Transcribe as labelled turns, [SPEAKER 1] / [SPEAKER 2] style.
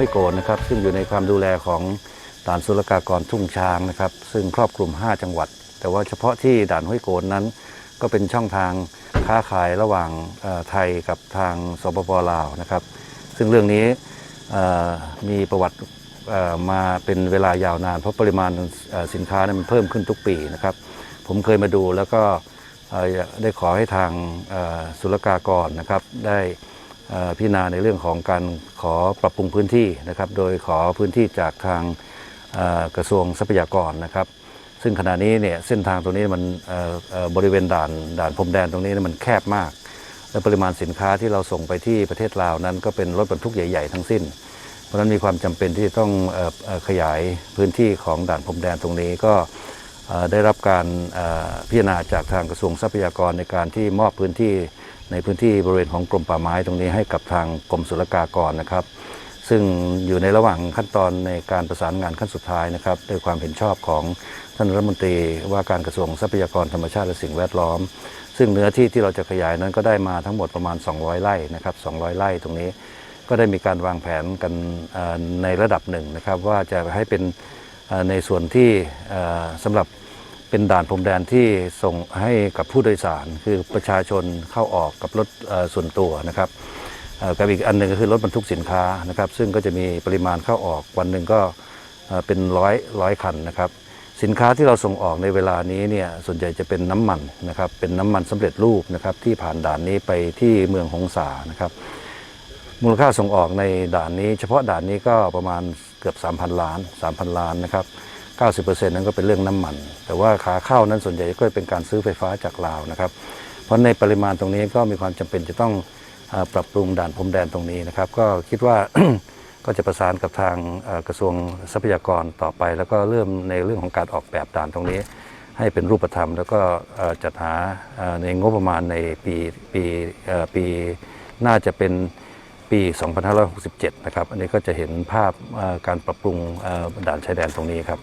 [SPEAKER 1] ห้วยโกนนะครับ ซึ่งอยู่ในความดูแลของด่านศุลกากรทุ่งช้างนะครับ ซึ่งครอบคลุม 5 จังหวัด แต่ว่าเฉพาะที่ด่านห้วยโกนนั้น ก็เป็นช่องทางค้าขายระหว่างไทยกับทางสปปลาวนะครับ ซึ่งเรื่องนี้มีประวัติมาเป็นเวลายาวนาน เพราะปริมาณสินค้านั้นมันเพิ่มขึ้นทุกปีนะครับ ผมเคยมาดูแล้วก็ได้ขอให้ทางศุลกากรนะครับได้ พิจารณาในเรื่องของการขอปรับปรุงพื้นที่นะครับ โดยขอพื้นที่จากทางกระทรวงทรัพยากรนะครับ ซึ่งขณะนี้เนี่ยเส้นทางตรงนี้มันบริเวณด่านด่านพรมแดนตรงนี้มันแคบมาก และปริมาณสินค้าที่เราส่งไปที่ประเทศลาวนั้น ก็เป็นรถบรรทุกใหญ่ ๆ ทั้งสิ้น เพราะนั้นมีความจำเป็นที่ต้องออขยายพื้นที่ของด่านพรมแดนตรงนี้ก็ ได้รับการพิจารณาจากทางกระทรวงทรัพยากรในการที่มอบพื้นที่ในพื้นที่บริเวณของกรมป่าไม้ตรงนี้ให้กับทางกรมศุลกากรนะครับ ซึ่งอยู่ในระหว่างขั้นตอนในการประสานงานขั้นสุดท้ายนะครับด้วยความเห็นชอบของท่านรัฐมนตรีว่าการกระทรวงทรัพยากรธรรมชาติและสิ่งแวดล้อม ซึ่งเนื้อที่ที่เราจะขยายนั้นก็ได้มาทั้งหมดประมาณ 200 ไร่นะครับ 200 ไร่ตรงนี้ก็ได้มีการวางแผนกันในระดับหนึ่งนะครับ ว่าจะให้เป็น ในส่วนที่สำหรับเป็นด่านพรมแดนที่ส่งให้กับผู้โดยสาร คือประชาชนเข้าออกกับรถส่วนตัวนะครับกับอีกอันหนึ่งก็คือรถบรรทุกสินค้านะครับ ซึ่งก็จะมีปริมาณเข้าออกวันหนึ่งก็เป็นร้อยร้อยคันนะครับ สินค้าที่เราส่งออกในเวลานี้เนี่ยส่วนใหญ่จะเป็นน้ำมันนะครับเป็นน้ำมันสำเร็จรูปนะครับที่ผ่านด่านนี้ไปที่เมืองหงสานะครับ มูลค่าส่งออกในด่านนี้ เฉพาะด่านนี้ก็ประมาณเกือบ 3,000 ล้าน 3,000 ล้านนะครับ 90%นั้นก็เป็นเรื่องน้ำมัน แต่ว่าขาเข้านั้นส่วนใหญ่ก็เป็นการซื้อไฟฟ้าจากลาวนะครับ เพราะในปริมาณตรงนี้ก็มีความจำเป็นจะต้องปรับปรุงด่านพรมแดนตรงนี้นะครับ ก็คิดว่าก็จะประสานกับทางกระทรวงทรัพยากรต่อไป แล้วก็เริ่มในเรื่องของการออกแบบด่านตรงนี้ ให้เป็นรูปธรรม แล้วก็จัดหาในงบประมาณในปีปีปีน่าจะเป็น ปี 2567 นะครับ อันนี้ก็จะเห็นภาพการปรับปรุงด่านชายแดนตรงนี้ครับ